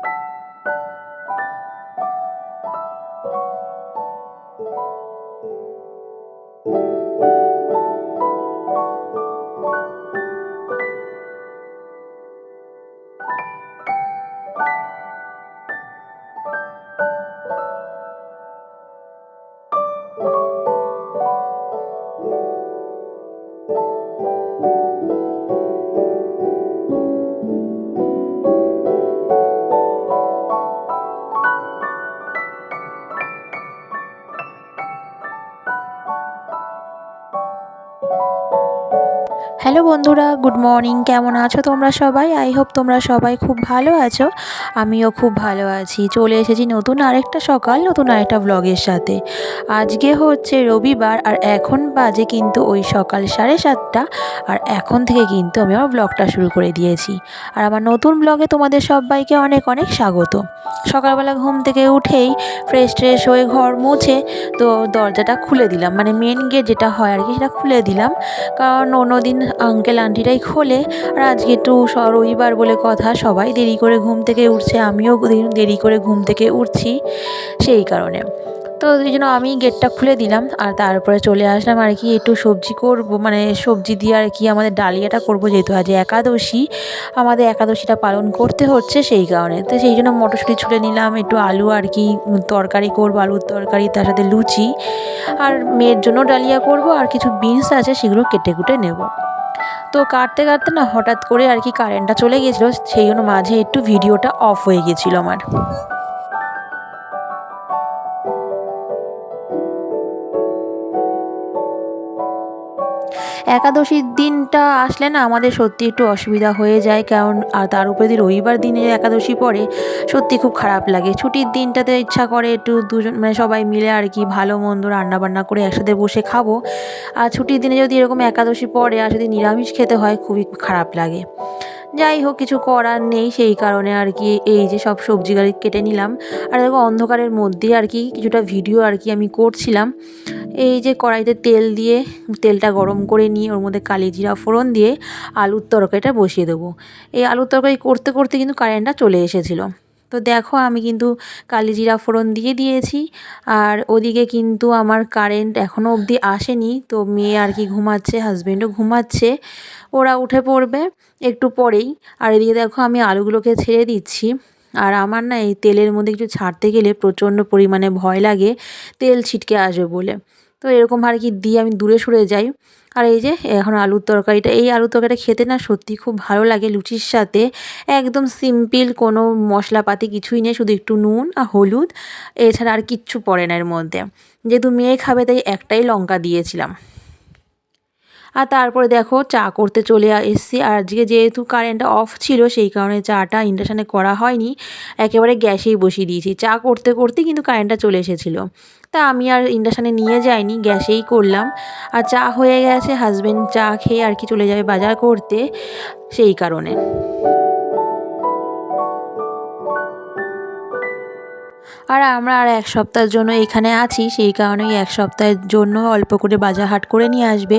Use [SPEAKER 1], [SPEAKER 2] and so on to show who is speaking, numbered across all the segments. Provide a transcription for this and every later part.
[SPEAKER 1] you hello বন্ধুরা, good morning. কেমন আছো তোমরা সবাই? আই হোপ তোমরা সবাই খুব ভালো আছো। আমিও খুব ভালো আছি। চলে এসেছি নতুন আরেকটা সকাল, নতুন আরেকটা ব্লগের সাথে। আজকে হচ্ছে রবিবার আর এখন বাজে কিন্তু ওই সকাল সাড়ে সাতটা। আর এখন থেকে কিন্তু আমি আমার ব্লগটা শুরু করে দিয়েছি। আর আমার নতুন ব্লগে তোমাদের সবাইকে অনেক অনেক স্বাগত। সকালবেলা ঘুম থেকে উঠেই ফ্রেশ ট্রেশ হয়ে ঘর মুছে তো দরজাটা খুলে দিলাম। মানে মেন গেট যেটা হয় আর কি সেটা খুলে দিলাম। কারণ অন্যদিন আঙ্কেল আন্টিরাই খোলে আর আজকে একটু রবিবার বলে কথা, সবাই দেরি করে ঘুম থেকে উঠছে, আমিও দেরি করে ঘুম থেকে উঠছি সেই কারণে। তো এই জন্য আমি গেটটা খুলে দিলাম আর তারপরে চলে আসলাম আর কি একটু সবজি করব মানে সবজি দিয়ে আর কি আমাদের ডালিয়াটা করব যেহেতু আজ একাদশী, আমাদের একাদশীটা পালন করতে হচ্ছে সেই কারণে। তো সেই জন্য মটরশুঁটি ছুলে নিলাম, একটু আলু আর কি তরকারি করব, আলুর তরকারি, তার সাথে লুচি। আর মেয়ের জন্য ডালিয়া করব আর কিছু বিনস আছে সেগুলো কেটে কুটে নেব। তো কাটতে কাটতে না হঠাৎ করে আর কি কারেন্টটা চলে গিয়েছিল, সেই জন্য মাঝে একটু ভিডিওটা অফ হয়ে গেছিল আমার। একাদশীর দিনটা আসলে না আমাদের সত্যি একটু অসুবিধা হয়ে যায়, কারণ আর তার উপরে যদি রবিবার দিনে একাদশী পড়ে, সত্যি খুব খারাপ লাগে। ছুটির দিনটাতে ইচ্ছা করে একটু দুজন মানে সবাই মিলে আর কি ভালো মন্দ রান্না বান্না করে একসাথে বসে খাব। আর ছুটির দিনে যদি এরকম একাদশী পড়ে আর যদি নিরামিষ খেতে হয়, খুবই খারাপ লাগে। যাই হোক, কিছু করার নেই, সেই কারণে আর কি এই যে সব সবজি গাড়ি কেটে নিলাম। আর দেখো, অন্ধকারের মধ্যে আর কি কিছুটা ভিডিও আর কি আমি করছিলাম। এই যে কড়াইতে তেল দিয়ে, তেলটা গরম করে নিয়ে ওর মধ্যে কালি জিরা ফোড়ন দিয়ে আলুর তরকারিটা বসিয়ে দেবো। এই আলুর তরকারি করতে করতে কিন্তু কারেন্টটা চলে এসেছিল। তো দেখো আমি কিন্তু কালি জিরা ফোড়ন দিয়ে দিয়েছি। আর ওদিকে কিন্তু আমার কারেন্ট এখনও অবধি আসেনি। তো মেয়ে আর কি ঘুমাচ্ছে হাজব্যান্ডও ঘুমাচ্ছে। ওরা উঠে পড়বে একটু পরেই। আর এদিকে দেখো আমি আলুগুলোকে ছেড়ে দিচ্ছি। আর আমার না এই তেলের মধ্যে কিছু ছাড়তে গেলে প্রচণ্ড পরিমাণে ভয় লাগে। তেল ছিটকে আসবে বলে। তো এরকম আর কি দিয়ে আমি দূরে সরে যাই। আর এই যে, এখন আলুর তরকারিটা, এই আলুর তরকারিটা খেতে না সত্যি খুব ভালো লাগে লুচির সাথে। একদম সিম্পল কোনো মশলাপাতি কিছুই নেই, শুধু একটু নুন আর হলুদ। এছাড়া আর কিচ্ছু পড়ে না এর মধ্যে। যেহেতু মেয়ে খাবে, তাই একটাই লঙ্কা দিয়েছিলাম। আর তারপরে দেখো চা করতে চলে এসছি। আর আজকে যেহেতু কারেন্টটা অফ ছিল, সেই কারণে চাটা ইন্ডাকশানে করা হয়নি। একেবারে গ্যাসেই বসিয়ে দিয়েছি। চা করতে করতে কিন্তু কারেন্টটা চলে এসেছিল। তা আমি আর ইন্ডাকশানে নিয়ে যাইনি গ্যাসেই করলাম। আর চা হয়ে গেছে হাজব্যান্ড চা খেয়ে আর কি চলে যাবে বাজার করতে, সেই কারণে। আর আমরা আর এক সপ্তাহের জন্য এখানে আছি, সেই কারণেই এক সপ্তাহের জন্য অল্প করে বাজার হাট করে নিয়ে আসবে।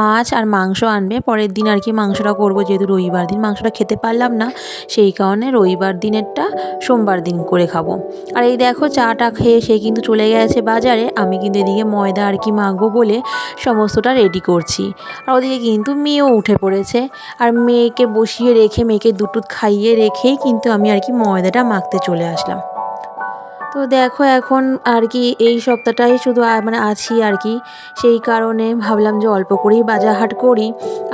[SPEAKER 1] মাছ আর মাংস আনবে, পরের দিন আর কি মাংসটা করব, যেহেতু রবিবার দিন মাংসটা খেতে পারলাম না, সেই কারণে রবিবার দিনেরটা সোমবার দিন করে খাব। আর এই দেখো চাটা খেয়ে সে কিন্তু চলে গেছে বাজারে, আমি কিন্তু এদিকে ময়দা আর কি মাখবো বলে সমস্তটা রেডি করছি। আর ওদিকে কিন্তু মেয়েও উঠে পড়েছে, আর মেয়েকে বসিয়ে রেখে, মেয়েকে দুটো খাইয়ে রেখেই কিন্তু আমি আর কি ময়দাটা মাখতে চলে আসলাম। তো দেখো এখন আর কি এই সপ্তাহটাই শুধু মানে আছি আর কি। সেই কারণে ভাবলাম যে অল্প করেই বাজার হাট করি।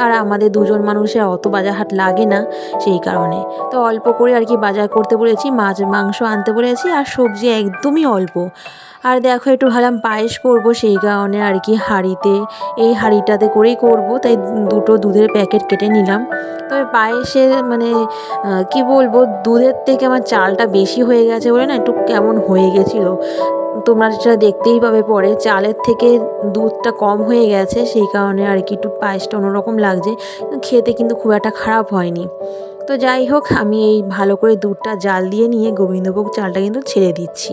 [SPEAKER 1] আর আমাদের দুজন মানুষের অত বাজার হাট লাগে না সেই কারণে। তো অল্প করে আর কি বাজার করতে বলেছি, মাছ, মাংস আনতে বলেছি আর সবজি একদমই অল্প। আর দেখো একটু ভাবলাম পায়েস করব, সেই কারণে আর কি হাঁড়িতে, এই হাঁড়িটাতে করেই করব। তাই দুটো দুধের প্যাকেট কেটে নিলাম। তবে পায়েসের মানে কি বলব, দুধের থেকে আমার চালটা বেশি হয়ে গেছে বলে না, একটু কেমন হয়ে গেছিল। তোমরা সেটা দেখতেই পাবে পরে, চালের থেকে দুধটা কম হয়ে গেছে, সেই কারণে আর কি একটু পায়েসটা অন্যরকম লাগছে। খেতে কিন্তু খুব একটা খারাপ হয়নি। তো যাই হোক, আমি এই ভালো করে দুধটা জাল দিয়ে নিয়ে গোবিন্দভোগ চালটা কিন্তু ছেড়ে দিচ্ছি।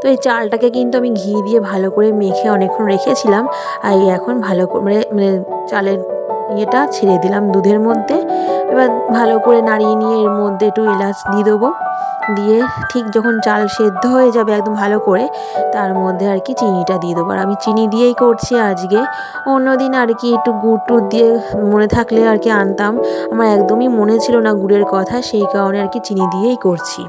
[SPEAKER 1] তো এই চালটাকে কিন্তু আমি ঘি দিয়ে ভালো করে মেখে অনেকক্ষণ রেখেছিলাম। আর এখন ভালো করে মানে চালের ইয়েটা ছেড়ে দিলাম দুধের মধ্যে। এবার ভালো করে নাড়িয়ে নিয়ে এর মধ্যে একটু এলাচ দিয়ে দেবো। দিয়ে ঠিক যখন চাল সেদ্ধ হয়ে যাবে একদম ভালো করে, তার মধ্যে আর কি চিনিটা দিয়ে দেবো। আর আমি চিনি দিয়েই করছি আজকে। অন্যদিন আর কি একটু গুড় টুড় দিয়ে মনে থাকলে আর কি আনতাম। আমার একদমই মনে ছিল না গুড়ের কথা, সেই কারণে আর কি চিনি দিয়েই করছি।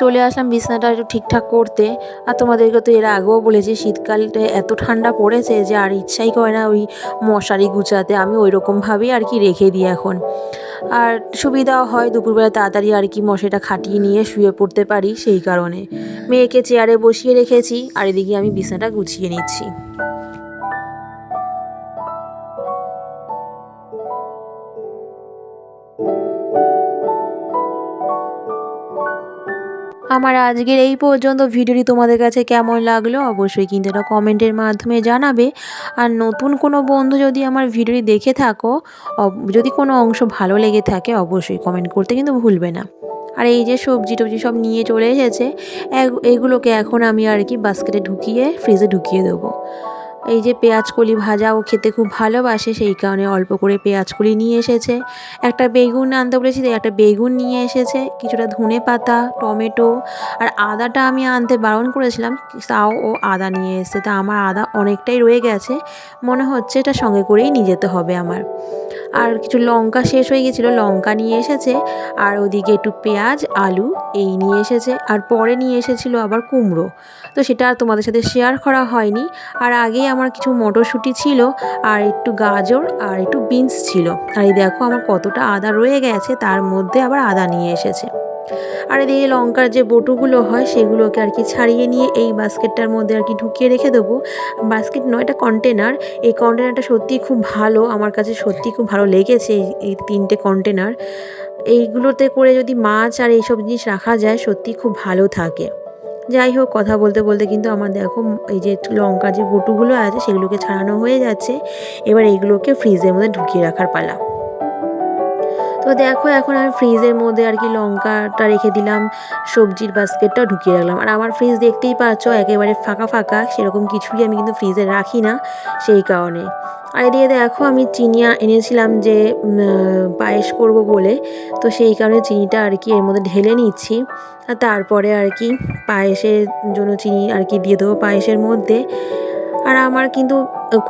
[SPEAKER 1] চলে আসলাম বিছনাটা একটু ঠিকঠাক করতে। আর তোমাদেরকে তো এর আগেও বলেছি, শীতকালটা এত ঠান্ডা পড়েছে যে আর ইচ্ছাই করে না ওই মশারি গুছাতে। আমি ওই রকমভাবেই আর কি রেখে দিই এখন। আর সুবিধাও হয় দুপুরবেলা তাড়াতাড়ি আর কি মশাটা খাটিয়ে নিয়ে শুয়ে পড়তে পারি সেই কারণে। মেয়েকে চেয়ারে বসিয়ে রেখেছি, আর এদিকে আমি বিছনাটা গুছিয়ে নিচ্ছি। আমার আজকের এই পর্যন্ত। ভিডিওটি তোমাদের কাছে কেমন লাগল অবশ্যই কিন্তু এটা কমেন্টের মাধ্যমে জানাবে। আর নতুন কোনো বন্ধু যদি আমার ভিডিওটি দেখে থাকো যদি কোনো অংশ ভালো লেগে থাকে অবশ্যই কমেন্ট করতে কিন্তু ভুলবে না। আর এই যে সবজি টবজি সব নিয়ে চলে এসেছে এগুলোকে এখন আমি আর কি বাস্কেটে ঢুকিয়ে, ফ্রিজে ঢুকিয়ে দেবো। এই যে পেঁয়াজ কলি ভাজা ও খেতে খুব ভালোবাসে, সেই কারণে অল্প করে পেঁয়াজ কলি নিয়ে এসেছে। একটা বেগুন আনতে বলেছি একটা বেগুন নিয়ে এসেছে, কিছুটা ধনে পাতা, টমেটো, আর আদাটা আমি আনতে বারণ করেছিলাম, তাও ও আদা নিয়ে এসেছে। তা আমার আদা অনেকটাই রয়ে গেছে, মনে হচ্ছে এটা সঙ্গে করেই নিয়ে যেতে হবে আমার। আর কিছু লঙ্কা শেষ হয়ে গেছিল, লঙ্কা নিয়ে এসেছে, আর ওদিকে একটু পেঁয়াজ, আলু, এই নিয়ে এসেছে, আর পরে নিয়ে এসেছিল আবার কুমড়ো। তো সেটা আর তোমাদের সাথে শেয়ার করা হয়নি। আর আগেই আমার কিছু মটরশুঁটি ছিল, আর একটু গাজর, আর একটু বিনস ছিল। আর এই দেখো আমার কতটা আদা রয়ে গেছে, তার মধ্যে আবার আদা নিয়ে এসেছে। আর এদিকে লঙ্কার যে বটুগুলো হয়, সেগুলোকে আর কি ছাড়িয়ে নিয়ে এই বাস্কেটটার মধ্যে আর কি ঢুকিয়ে রেখে দেবো। বাস্কেট নয়, এটা কন্টেনার এই কন্টেনারটা সত্যি খুব ভালো, আমার কাছে সত্যি খুব ভালো লেগেছে এই তিনটে কন্টেনার এইগুলোতে করে যদি মাছ আর এইসব জিনিস রাখা যায় সত্যি খুব ভালো থাকে। যাই হোক, কথা বলতে বলতে কিন্তু আমার দেখো, এই যে লঙ্কার যে বটুগুলো আছে, সেগুলোকে ছাড়ানো হয়ে যাচ্ছে। এবার এইগুলোকে ফ্রিজের মধ্যে ঢুকিয়ে রাখার পালা। তো দেখো এখন আমি ফ্রিজের মধ্যে আর কি লঙ্কাটা রেখে দিলাম, সবজির বাস্কেটটা ঢুকিয়ে রাখলাম। আর আমার ফ্রিজ দেখতেই পাচ্ছ, একেবারে ফাঁকা ফাঁকা, সেরকম কিছুই আমি কিন্তু ফ্রিজে রাখি না সেই কারণে। আর এদিকে দেখো আমি চিনি এনেছিলাম যে পায়েস করব বলে, তো সেই কারণে চিনিটা আর কি এর মধ্যে ঢেলে নিচ্ছি। আর তারপরে আর কি পায়েসের জন্য চিনি আর কি দিয়ে দেবো পায়েসের মধ্যে। আর আমার কিন্তু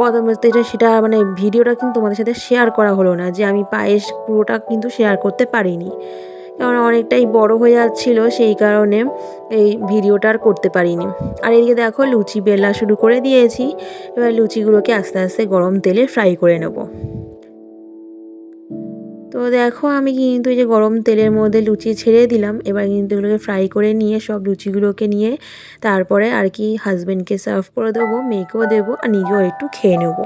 [SPEAKER 1] কথা বলতে সেটা মানে ভিডিওটা কিন্তু তোমাদের সাথে শেয়ার করা হলো না, যে আমি পায়েস পুরোটা কিন্তু শেয়ার করতে পারিনি। কারণ অনেকটাই বড় হয়ে যাচ্ছিল, সেই কারণে এই ভিডিওটা আর করতে পারিনি। আর এদিকে দেখো লুচি বেলা শুরু করে দিয়েছি, এবার লুচিগুলোকে আস্তে আস্তে গরম তেলে ফ্রাই করে নেব। তো দেখো আমি কিন্তু এই যে গরম তেলের মধ্যে লুচি ছেড়ে দিলাম। এবার কিন্তু এগুলোকে ফ্রাই করে নিয়ে সব লুচিগুলোকে নিয়ে তারপরে আর কি হাজব্যান্ডকে সার্ভ করে দেবো, মেয়েকেও দেবো, আর নিজেও একটু খেয়ে নেব।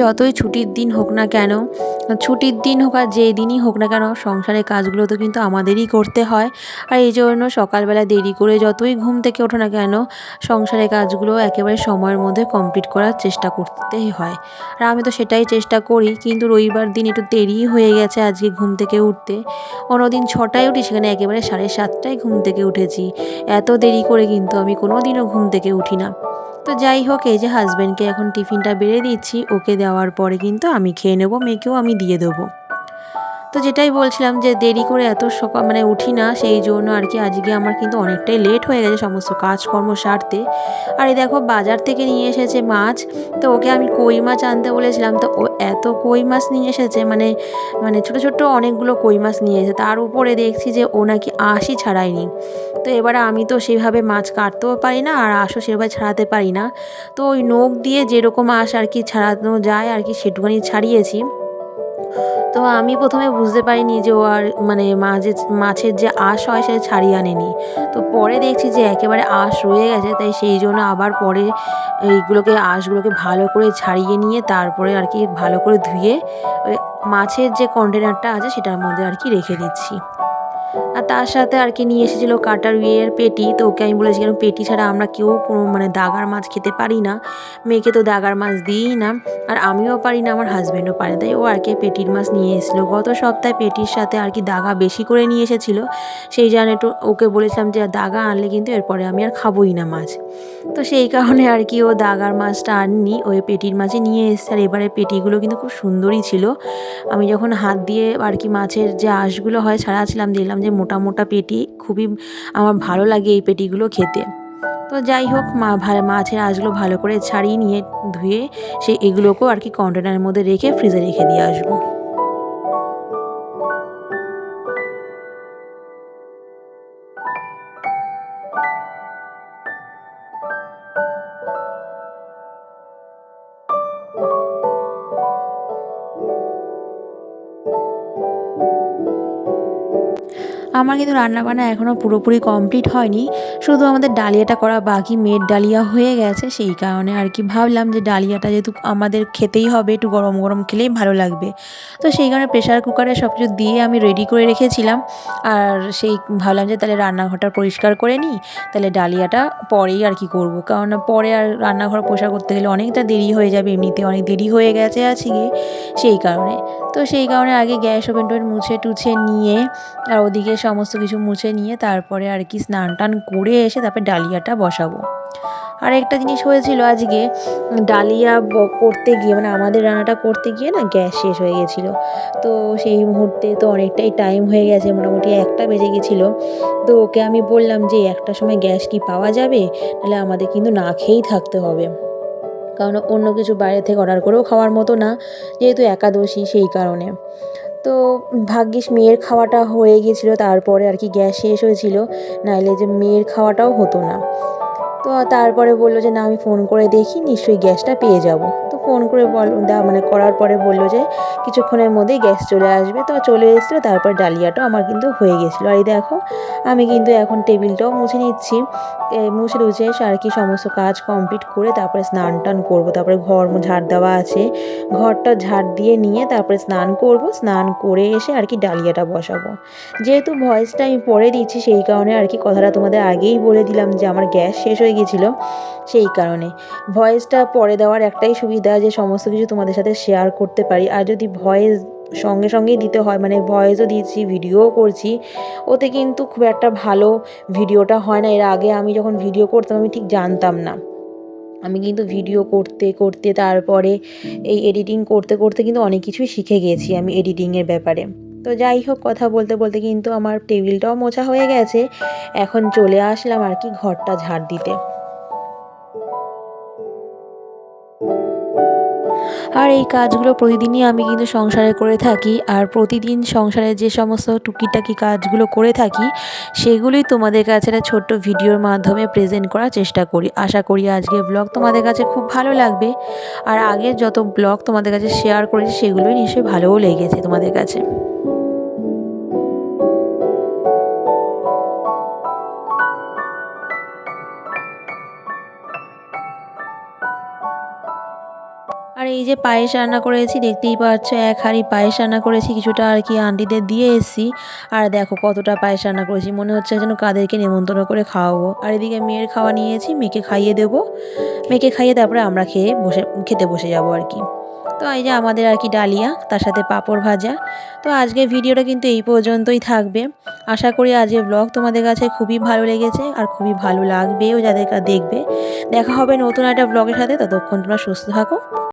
[SPEAKER 1] যতই ছুটির দিন হোক না কেন, ছুটির দিন হোক আর যেই দিনই হোক না কেন, সংসারের কাজগুলো তো কিন্তু আমাদেরই করতে হয়। আর এই জন্য সকালবেলা দেরি করে যতই ঘুম থেকে ওঠো না কেন, সংসারের কাজগুলো একেবারে সময়ের মধ্যে কমপ্লিট করার চেষ্টা করতেই হয়। আর আমি তো সেটাই চেষ্টা করি, কিন্তু রবিবার দিন একটু দেরি হয়ে গেছে আজকে ঘুম থেকে উঠতে। অন্যদিন ছটায় উঠি, সেখানে একেবারে সাড়ে সাতটায় ঘুম থেকে উঠেছি। এত দেরি করে কিন্তু আমি কোনো দিনও ঘুম থেকে উঠি না। তো যাই হোক, এই যে হাজব্যান্ডকে এখন টিফিনটা বেড়ে দিচ্ছি, ওকে দেওয়ার পরে কিন্তু আমি খেয়ে নেব, মেয়েকেও আমি দিয়ে দেবো। তো যেটাই বলছিলাম যে দেরি করে এত সকাল মানে উঠি না, সেই জন্য আর কি আজকে আমার কিন্তু অনেকটাই লেট হয়ে গেছে সমস্ত কাজকর্ম সারতে। আর এই দেখো বাজার থেকে নিয়ে এসেছে মাছ, তো ওকে আমি কই মাছ আনতে বলেছিলাম, তো ও এত কই মাছ নিয়ে এসেছে মানে মানে ছোটো ছোটো অনেকগুলো কই মাছ নিয়ে এসেছে। তার উপরে দেখছি যে ও নাকি আশি ছাড়ায়নি। তো এবারে আমি তো সেভাবে মাছ কাটতেও পারি না আর আশও সেভাবে ছাড়াতে পারি না। তো ওই নখ দিয়ে যেরকম আশ আর কি ছাড়ানো যায় আর কি সেটুখানি ছাড়িয়েছি। তো আমি প্রথমে বুঝতে পারিনি যে ও আর মানে মাঝে মাছের যে আঁশ হয় সেটা ছাড়িয়ে আনেনি। তো পরে দেখছি যে একেবারে আঁশ রয়ে গেছে, তাই সেই জন্য আবার পরে এইগুলোকে, আঁশগুলোকে ভালো করে ছাড়িয়ে নিয়ে তারপরে আর কি ভালো করে ধুয়ে ওই মাছের যে কন্টেনারটা আছে সেটার মধ্যে আর কি রেখে দিচ্ছি। আর তার সাথে আর কি নিয়ে এসেছিল কাটার ইয়ের পেটি। তো ওকে আমি বলেছি কেন পেটি ছাড়া আমরা কেউ কোনো মানে দাগার মাছ খেতে পারি না। মেয়েকে তো দাগার মাছ দিই না। আর আমিও পারি না, আমার হাজব্যান্ডও পারে। তাই ও আর কি পেটির মাছ নিয়ে এসেছিল। গত সপ্তাহে পেটির সাথে আর কি দাগা বেশি করে নিয়ে এসেছিল। সেই জন্য একটু ওকে বলেছিলাম যে, দাগা আনলে কিন্তু এরপরে আমি আর খাবোই না মাছ। তো সেই কারণে আর কি ও দাগার মাছটা আননি। ওই পেটির মাছে নিয়ে এসছে। আর এবারে পেটিগুলো কিন্তু খুব সুন্দরই ছিল। আমি যখন হাত দিয়ে আর কি মাছের যে আঁশগুলো হয় ছাড়াছিলাম দেখলাম যে মোটা মোটা পেটি, খুবই আমার ভালো লাগে এই পেটিগুলো খেতে। তো যাই হোক, মা মাছের আঁচগুলো ভালো করে ছাড়িয়ে নিয়ে ধুয়ে সে এগুলোকেও আর কি কন্টেনারের মধ্যে রেখে ফ্রিজে রেখে দিয়ে আসব। আমার কিন্তু রান্নাবান্না এখনও পুরোপুরি কমপ্লিট হয়নি। শুধু আমাদের ডালিয়াটা করা বাকি, মেয়ের ডালিয়া হয়ে গেছে, সেই কারণে আর কি ভাবলাম যে ডালিয়াটা যেহেতু আমাদের খেতেই হবে, একটু গরম গরম খেলেই ভালো লাগবে। তো সেই কারণে প্রেশার কুকারে সব কিছু দিয়ে আমি রেডি করে রেখেছিলাম। আর সেই ভাবলাম যে তাহলে রান্নাঘরটা পরিষ্কার করে নিই, তাহলে ডালিয়াটা পরেই আর কি করব। কারণ পরে আর রান্নাঘর পরিষ্কার করতে গেলে অনেকটা দেরি হয়ে যাবে, এমনিতে অনেক দেরি হয়ে গেছে আজকে সেই কারণে। তো সেই কারণে আগে গ্যাস ওভেন টোভেন মুছে টুছে নিয়ে আর ওদিকে সমস্ত কিছু মুছে নিয়ে তারপরে আর কি স্নান টান করে এসে তারপরে ডালিয়াটা বসাবো। আর একটা জিনিস হয়েছিল আজকে, ডালিয়া করতে গিয়ে মানে আমাদের রান্নাটা করতে গিয়ে না গ্যাস শেষ হয়ে গেছিল। তো সেই মুহূর্তে তো অনেকটাই টাইম হয়ে গেছে, মোটামুটি একটা বেজে গেছিল। তো ওকে আমি বললাম যে, একটা সময় গ্যাস কি পাওয়া যাবে? তাহলে আমাদের কিন্তু না খেয়েই থাকতে হবে। কারণ অন্য কিছু বাইরে থেকে অর্ডার করেও খাওয়ার মতো না, যেহেতু একাদশী সেই কারণে। তো ভাগ্যিস মেয়ের খাওয়াটা হয়ে গিয়েছিল, তারপরে আর কি গ্যাস শেষ হয়েছিল, নাইলে যে মেয়ের খাওয়াটাও হতো না। তো তারপরে বলল যে, না, আমি ফোন করে দেখি, নিশ্চয়ই গ্যাসটা পেয়ে যাব। ফোন করে বল মানে করার পরে বলল যে কিছুক্ষণের মধ্যেই গ্যাস চলে আসবে। তো চলে এসেছিল, তারপর ডালিয়াটাও আমার কিন্তু হয়ে গেছিল। আর এই দেখো, আমি কিন্তু এখন টেবিলটাও মুছে নিচ্ছি। মুছে টুছে আর কি সমস্ত কাজ কমপ্লিট করে তারপরে স্নান টান করব। তারপরে ঘর ঝাড় দেওয়া আছে। ঘরটা ঝাড় দিয়ে নিয়ে তারপরে স্নান করব। স্নান করে এসে আর কি ডালিয়াটা বসাবো। যেহেতু ভয়েসটা আমি পরে দিচ্ছি, সেই কারণে আর কি কথাটা তোমাদের আগেই বলে দিলাম যে আমার গ্যাস শেষ হয়ে গেছিল। সেই কারণে। ভয়েসটা পরে দেওয়ার একটাই সুবিধা যে সমস্ত কিছু তোমাদের সাথে শেয়ার করতে পারি, আর যদি ভয়েস সঙ্গে সঙ্গেই দিতে হয় মানে ভয়েসও দিচ্ছি ভিডিওও করছি, ওতে কিন্তু খুব একটা ভালো ভিডিওটা হয় না। এর আগে আমি যখন ভিডিও করতাম, আমি ঠিক জানতাম না। আমি কিন্তু ভিডিও করতে করতে, তারপরে এই এডিটিং করতে করতে কিন্তু অনেক কিছুই শিখে গেছি আমি এডিটিংয়ের ব্যাপারে। তো যাই হোক, কথা বলতে বলতে কিন্তু আমার টেবিলটাও মোছা হয়ে গেছে। এখন চলে আসলাম আর কি ঘরটা ঝাড় দিতে। আর এই কাজগুলো প্রতিদিনই আমি কিন্তু সংসারে করে থাকি। আর প্রতিদিন সংসারে যে সমস্ত টুকিটাকি কাজগুলো করে থাকি, সেগুলোই তোমাদের কাছে একটা ছোট্ট ভিডিওর মাধ্যমে প্রেজেন্ট করার চেষ্টা করি। আশা করি আজকে ব্লগ তোমাদের কাছে খুব ভালো লাগবে। আর আগের যত ব্লগ তোমাদের কাছে শেয়ার করেছি, সেগুলোই নিশ্চয়ই ভালোও লেগেছে তোমাদের কাছে। এই যে পায়েস রান্না করেছি, দেখতেই পাচ্ছ এক হাঁড়ি পায়েস রান্না করেছি, কিছুটা আর কি আন্টিদের দিয়ে এসেছি। আর দেখো কতটা পায়েস রান্না করেছি, মনে হচ্ছে যেন কাদেরকে নেমন্তন্ন করে খাওয়াবো। আর এদিকে মেয়ের খাওয়া নিয়েছি, মেয়েকে খাইয়ে দেবো। মেয়েকে খাইয়ে তারপরে আমরা খেয়ে বসে, খেতে বসে যাব আর কি। তো এই যে আমাদের আর কি ডালিয়া, তার সাথে পাঁপড় ভাজা। তো আজকে ভিডিওটা কিন্তু এই পর্যন্তই থাকবে। আশা করি আজকে ব্লগ তোমাদের কাছে খুবই ভালো লেগেছে আর খুবই ভালো লাগবেও যাদের দেখবে। দেখা হবে নতুন একটা ব্লগের সাথে, ততক্ষণ তোমরা সুস্থ থাকো।